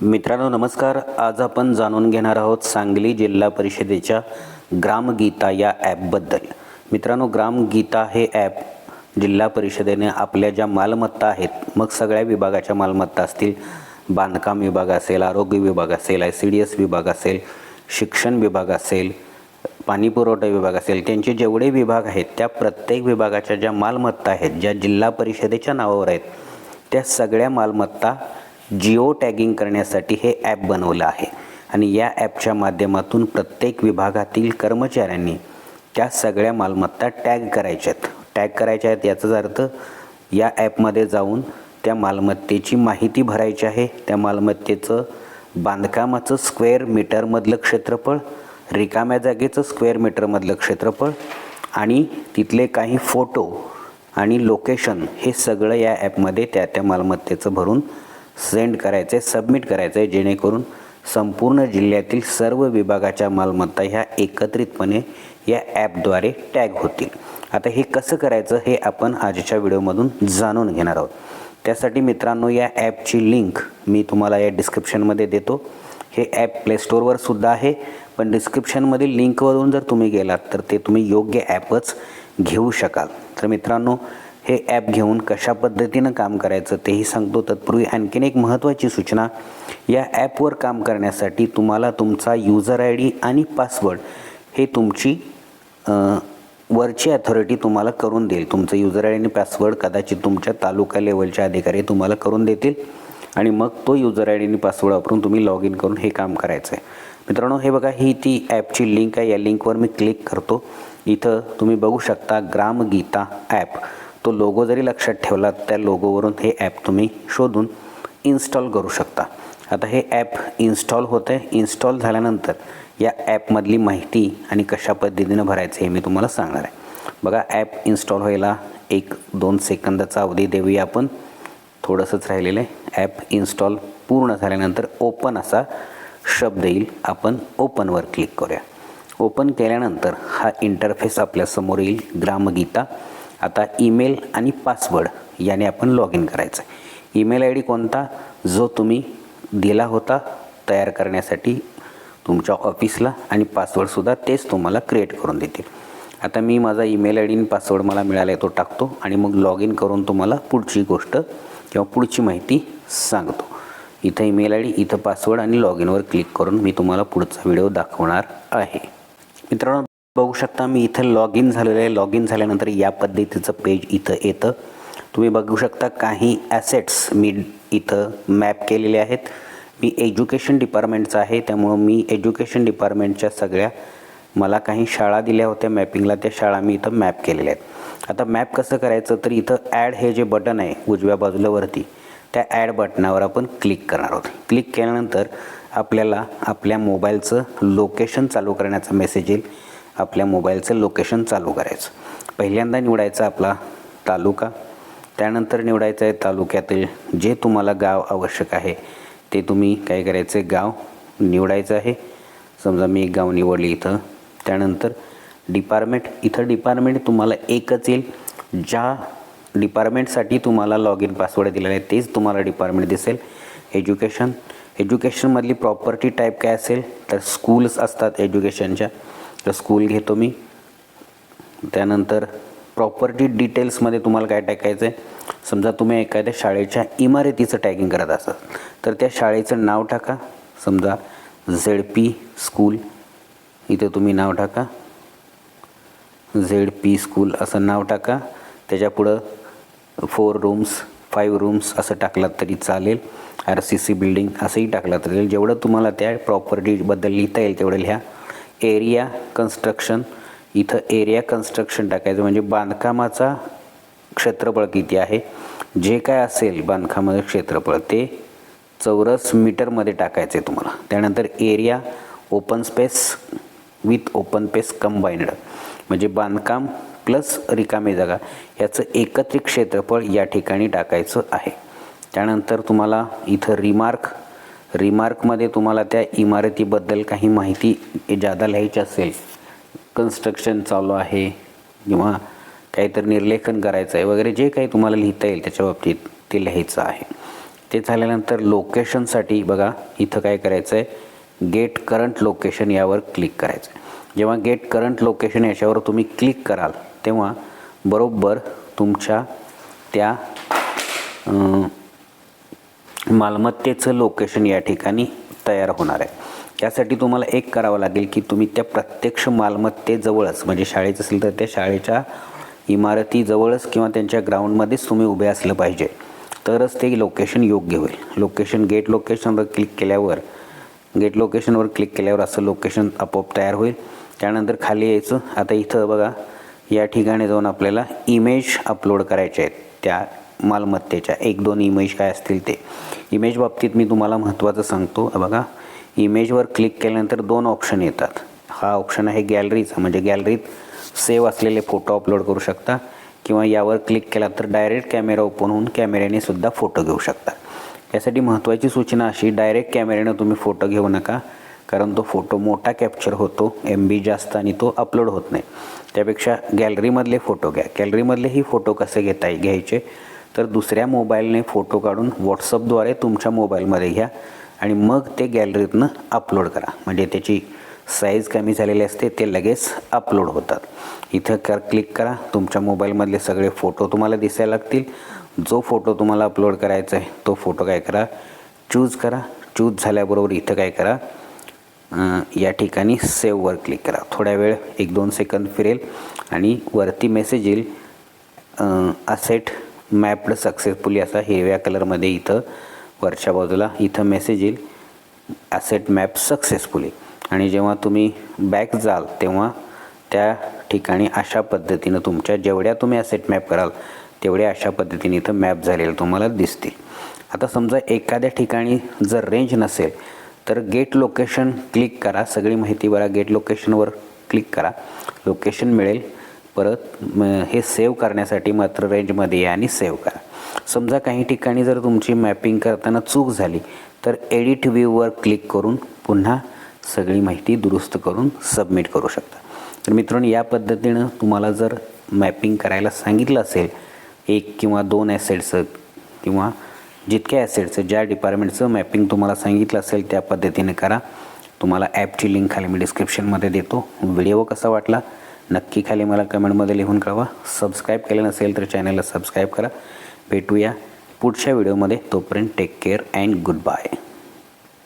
मित्रांनो नमस्कार. आज आपण जाणून घेणार आहोत सांगली जिल्हा परिषदेच्या ग्रामगीता या ॲपबद्दल मित्रांनो ग्रामगीता हे ॲप जिल्हा परिषदेने आपल्या ज्या मालमत्ता आहेत मग सगळ्या विभागाच्या मालमत्ता असतील. बांधकाम विभाग असेल आरोग्य विभाग असेल आय सी डी एस विभाग असेल शिक्षण विभाग असेल पाणी पुरवठा विभाग असेल त्यांचे जेवढे विभाग आहेत त्या प्रत्येक विभागाच्या ज्या मालमत्ता आहेत ज्या जिल्हा परिषदेच्या नावावर आहेत त्या सगळ्या मालमत्ता जिओ टॅगिंग करण्यासाठी हे ॲप बनवलं आहे. आणि या ॲपच्या माध्यमातून प्रत्येक विभागातील कर्मचाऱ्यांनी त्या सगळ्या मालमत्ता टॅग करायच्या आहेत. टॅग करायच्या आहेत याचाच अर्थ या ॲपमध्ये जाऊन त्या मालमत्तेची माहिती भरायची आहे. त्या मालमत्तेचं बांधकामाचं स्क्वेअर मीटरमधलं क्षेत्रफळ रिकाम्या जागेचं स्क्वेअर मीटरमधलं क्षेत्रफळ आणि तिथले काही फोटो आणि लोकेशन हे सगळं या ॲपमध्ये त्या त्या मालमत्तेचं भरून सेंड करायचं आहे सबमिट करायचं आहे जेणेकरून संपूर्ण जिल्ह्यातील सर्व विभागाच्या मालमत्ता ह्या एकत्रितपणे या ॲपद्वारे टॅग होतील. आता हे कसं करायचं हे आपण आजच्या व्हिडिओमधून जाणून घेणार आहोत. त्यासाठी मित्रांनो या ॲपची लिंक मी तुम्हाला या डिस्क्रिप्शनमध्ये देतो. हे ॲप प्लेस्टोरवर सुद्धा आहे पण डिस्क्रिप्शनमधील लिंकवरून जर तुम्ही गेलात तर ते तुम्ही योग्य ॲपच घेऊ शकाल. तर मित्रांनो हे ॲप घेऊन कशा पद्धतीनं काम करायचं तेही सांगतो. तत्पूर्वी आणखीन एक महत्त्वाची सूचना या ॲपवर काम करण्यासाठी तुम्हाला तुमचा युजर आय डी आणि पासवर्ड हे तुमची वरची अथॉरिटी तुम्हाला करून देईल. तुमचं युजर आय डी आणि पासवर्ड कदाचित तुमच्या तालुका लेवलचे अधिकारी तुम्हाला करून देतील आणि मग तो युजर आय डी आणि पासवर्ड वापरून तुम्ही लॉग इन करून हे काम करायचं आहे मित्रांनो हे बघा ही ती ॲपची लिंक आहे. या लिंकवर मी क्लिक करतो. इथं तुम्ही बघू शकता ग्रामगीता ॲप तो लोगो जरी लक्षात ठेवला त्या लोगोवरून हे ॲप तुम्ही शोधून इन्स्टॉल करू शकता. आता हे ॲप इन्स्टॉल होतं आहे इन्स्टॉल झाल्यानंतर या ॲपमधली माहिती आणि कशा पद्धतीनं भरायचं हे मी तुम्हाला सांगणार आहे. बघा ॲप इन्स्टॉल व्हायला एक दोन सेकंदाचा अवधी देऊया आपण. थोडंसंच राहिलेलं आहे. ॲप इन्स्टॉल पूर्ण झाल्यानंतर ओपन असा शब्द येईल. आपण ओपनवर क्लिक करूया. ओपन केल्यानंतर हा इंटरफेस आपल्यासमोर येईल. ग्रामगीता. आता ईमेल आणि पासवर्ड याने आपण लॉग इन करायचं आहे. ईमेल आय डी कोणता? जो तुम्ही दिला होता तयार करण्यासाठी तुमच्या ऑफिसला आणि पासवर्डसुद्धा तेच तुम्हाला क्रिएट करून देतील. आता मी माझा ईमेल आय डी आणि पासवर्ड मला मिळाला आहे तो टाकतो आणि मग लॉग इन करून तुम्हाला पुढची गोष्ट किंवा पुढची माहिती सांगतो. इथं ईमेल आय डी इथं पासवर्ड आणि लॉग इनवर क्लिक करून मी तुम्हाला पुढचा व्हिडिओ दाखवणार आहे. मित्रांनो बघू शकता मी इथं लॉग इन झालेलं आहे. लॉग इन झाल्यानंतर या पद्धतीचं पेज इथं येतं. तुम्ही बघू शकता काही ॲसेट्स मी इथं मॅप केलेले आहेत. मी एज्युकेशन डिपार्टमेंटचा आहे. त्यामुळं मी एज्युकेशन डिपार्टमेंटच्या सगळ्या मला काही शाळा दिल्या होत्या. मॅपिंगला त्या शाळा मी इथं मॅप केलेल्या आहेत. आता मॅप कसं करायचं? तर इथं ॲड हे जे बटन आहे उजव्या बाजूला वरती त्या ॲड बटनावर आपण क्लिक करणार आहोत. क्लिक केल्यानंतर आपल्याला आपल्या मोबाईलचं लोकेशन चालू करण्याचा मेसेज येईल. आपल्या मोबाईलचं लोकेशन चालू करायचं. पहिल्यांदा निवडायचा आपला तालुका त्यानंतर निवडायचं आहे तालुक्यातील जे तुम्हाला गाव आवश्यक आहे ते तुम्ही काय करायचं आहे गाव निवडायचं आहे. समजा मी एक गाव निवडली इथं त्यानंतर डिपार्टमेंट इथं डिपार्टमेंट तुम्हाला एकच येईल. ज्या डिपार्टमेंटसाठी तुम्हाला लॉग इन पासवर्ड दिलेला आहे तेच तुम्हाला डिपार्टमेंट दिसेल. एज्युकेशन एज्युकेशनमधली प्रॉपर्टी टाईप काय असेल तर स्कूल्स असतात एज्युकेशनच्या तर स्कूल घेतो मी. त्यानंतर प्रॉपर्टी डिटेल्समध्ये तुम्हाला काय टाकायचं आहे समजा तुम्ही एखाद्या शाळेच्या इमारतीचं टॅगिंग करत असाल तर त्या शाळेचं नाव टाका. समजा झेड पी स्कूल इथे तुम्ही नाव टाका. झेड पी स्कूल असं नाव टाका. त्याच्यापुढं फोर रूम्स फाईव्ह रूम्स असं टाकलात तरी चालेल. आर सी सी बिल्डिंग असंही टाकलं तरी जेवढं तुम्हाला त्या प्रॉपर्टीबद्दल लिहिता येईल तेवढं लिहा. एरिया कन्स्ट्रक्शन इथं एरिया कन्स्ट्रक्शन टाकायचं. म्हणजे बांधकामाचा क्षेत्रफळ किती आहे? जे काय असेल बांधकामाचं क्षेत्रफळ ते चौरस मीटरमध्ये टाकायचं आहे तुम्हाला. त्यानंतर area open space with open space combined म्हणजे बांधकाम प्लस रिकामी जागा याचं एकत्रित क्षेत्रफळ या ठिकाणी टाकायचं आहे. त्यानंतर तुम्हाला इथं रिमार्क रिमार्कमध्ये तुम्हाला त्या इमारतीबद्दल काही माहिती जादा लिहायची असेल. कन्स्ट्रक्शन चालू आहे किंवा काहीतरी निर्लेखन करायचं आहे वगैरे जे काही तुम्हाला लिहिता येईल त्याच्या बाबतीत ते लिहायचं आहे. ते झाल्यानंतर लोकेशनसाठी बघा इथं काय करायचं आहे गेट करंट लोकेशन यावर क्लिक करायचं आहे जेव्हा गेट करंट लोकेशन याच्यावर तुम्ही क्लिक कराल तेव्हा बरोबर तुमच्या त्या मालमत्तेचं लोकेशन या ठिकाणी तयार होणार आहे. यासाठी तुम्हाला एक करावं लागेल की तुम्ही त्या प्रत्यक्ष मालमत्तेजवळच म्हणजे शाळेचं असेल तर त्या शाळेच्या इमारतीजवळच किंवा त्यांच्या ग्राउंडमध्येच तुम्ही उभे असलं पाहिजे. तरच ते लोकेशन योग्य होईल. लोकेशन गेट लोकेशनवर क्लिक केल्यावर गेट लोकेशनवर क्लिक केल्यावर असं लोकेशन आपोआप तयार होईल. त्यानंतर खाली यायचं. आता इथं बघा या ठिकाणी जाऊन आपल्याला इमेज अपलोड करायचे आहेत. त्या मालमत्तेच्या एक दोन इमेज काय असतील ते. इमेज बाबतीत मी तुम्हाला महत्त्वाचं सांगतो. बघा इमेजवर क्लिक केल्यानंतर दोन ऑप्शन येतात. हा ऑप्शन आहे गॅलरीचा म्हणजे गॅलरीत सेव्ह असलेले फोटो अपलोड करू शकता किंवा यावर क्लिक केला तर डायरेक्ट कॅमेरा ओपन होऊन कॅमेऱ्याने सुद्धा फोटो घेऊ शकता. यासाठी महत्त्वाची सूचना अशी डायरेक्ट कॅमेऱ्यानं तुम्ही फोटो घेऊ नका कारण तो फोटो मोठा कॅप्चर होतो एम बी जास्त आणि तो अपलोड होत नाही. त्यापेक्षा गॅलरीमधले फोटो घ्या. गॅलरीमधलेही फोटो कसे घेता घ्यायचे? तर दुसऱ्या मोबाईलने फोटो काढून व्हॉट्सअपद्वारे तुमच्या मोबाईलमध्ये घ्या आणि मग ते गॅलरीतनं अपलोड करा. म्हणजे त्याची साईज कमी झालेली असते ते लगेच अपलोड होतात. इथं कर क्लिक करा. तुमच्या मोबाईलमधले सगळे फोटो तुम्हाला दिसायला लागतील. जो फोटो तुम्हाला अपलोड करायचा आहे तो फोटो काय करा? चूज करा. चूज झाल्याबरोबर इथं काय करा? या ठिकाणी सेव्हवर क्लिक करा. थोड्या वेळ एक दोन सेकंद फिरेल आणि वरती मेसेज येईल. असेट मॅप्ड सक्सेसफुली असा हिरव्या कलरमध्ये इथं वरच्या बाजूला इथं मेसेज येईल. ॲसेट मॅप सक्सेसफुली आणि जेव्हा तुम्ही बॅक जाल तेव्हा त्या ठिकाणी अशा पद्धतीनं तुमच्या जेवढ्या तुम्ही ॲसेट मॅप कराल तेवढ्या अशा पद्धतीने इथं मॅप झालेलं तुम्हाला दिसतील आता समजा एखाद्या ठिकाणी जर रेंज नसेल तर गेट लोकेशन क्लिक करा. सगळी माहिती बघा. गेट लोकेशनवर क्लिक करा. लोकेशन मिळेल. परत हे सेव्ह करण्यासाठी मात्र रेंजमध्ये या आणि सेव्ह करा. समजा काही ठिकाणी जर तुमची मॅपिंग करताना चूक झाली तर एडिट व्ह्यूवर क्लिक करून पुन्हा सगळी माहिती दुरुस्त करून सबमिट करू शकता. तर मित्रांनो या पद्धतीनं तुम्हाला जर मॅपिंग करायला सांगितलं असेल एक किंवा दोन ॲसेट्सचं किंवा जितक्या ॲसेट्सचं ज्या डिपार्टमेंटचं मॅपिंग तुम्हाला सांगितलं असेल त्या पद्धतीने करा. तुम्हाला ॲपची लिंक खाली मी डिस्क्रिप्शनमध्ये देतो. व्हिडिओ कसा वाटला? नक्की खाली मला कमेंटमध्ये लिहून कळवा. सबस्क्राईब केलं नसेल तर चॅनलला सबस्क्राईब करा. भेटूया पुढच्या व्हिडिओमध्ये तोपर्यंत take care and good bye